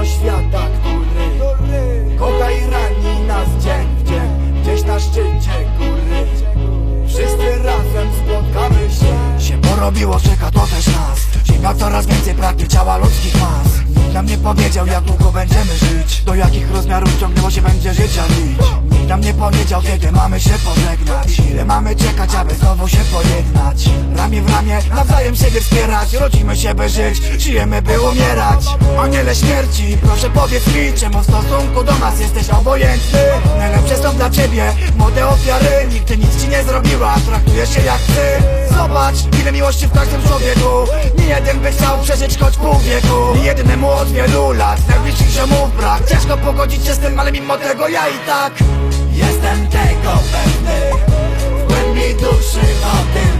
Mimo świata, który kocha i rani nas dzień w dzień Gdzieś na szczycie góry. Wszyscy razem spotkamy się. Się porobiło, czeka to też nas Ziemia coraz więcej pragnie ciała ludzkich mas. Nikt nam nie powiedział jak długo będziemy żyć Do jakich rozmiarów ciągnęło się będzie życia lić Nikt nam nie powiedział kiedy mamy się pożegnać. Ile mamy czekać aby znowu się pojednać? Ramię w ramię nawzajem siebie wspierać. Rodzimy się by żyć, żyjemy by umierać. Aniele śmierci, proszę powiedz mi Czemu w stosunku do nas jesteś obojętny? Najlepsze są dla ciebie młode ofiary. Nigdy nic ci nie zrobiła, traktujesz się jak ty. Zobacz, ile miłości w każdym człowieku. Nie jeden by chciał przeżyć choć pół wieku. Nie jednemu od wielu lat Najbliższych ziomów Ciężko pogodzić się z tym, ale mimo tego ja i tak Jestem tego pewny. W głębi duszy o tym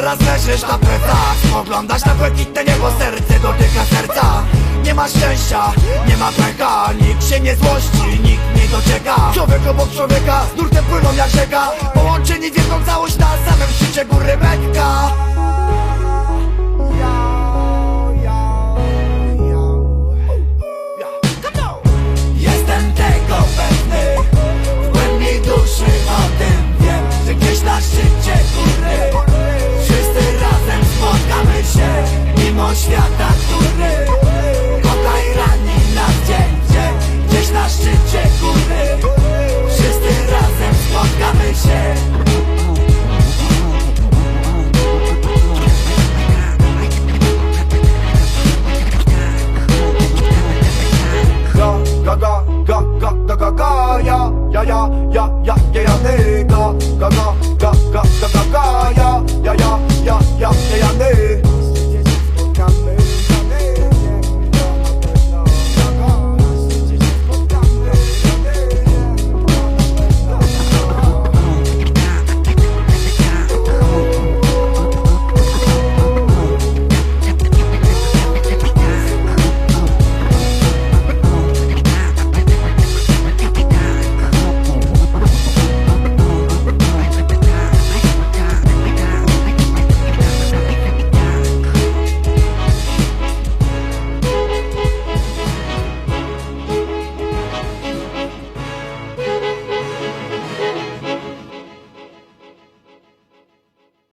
Teraz leżysz na plecach. Spoglądasz na błękitne niebo, serce dotyka serca. Nie ma szczęścia, nie ma pecha Nikt się nie złości, nikt nie docieka Człowiek obok człowieka, z nurtem płyną jak rzeka. Połączeni w jedną całość na samym szczycie góry Mekka tego świata, który Kochaj rani na dzień, dzień Gdzieś na szczycie góry Wszyscy razem spotkamy się Go, go, go, go, go, go, go, go,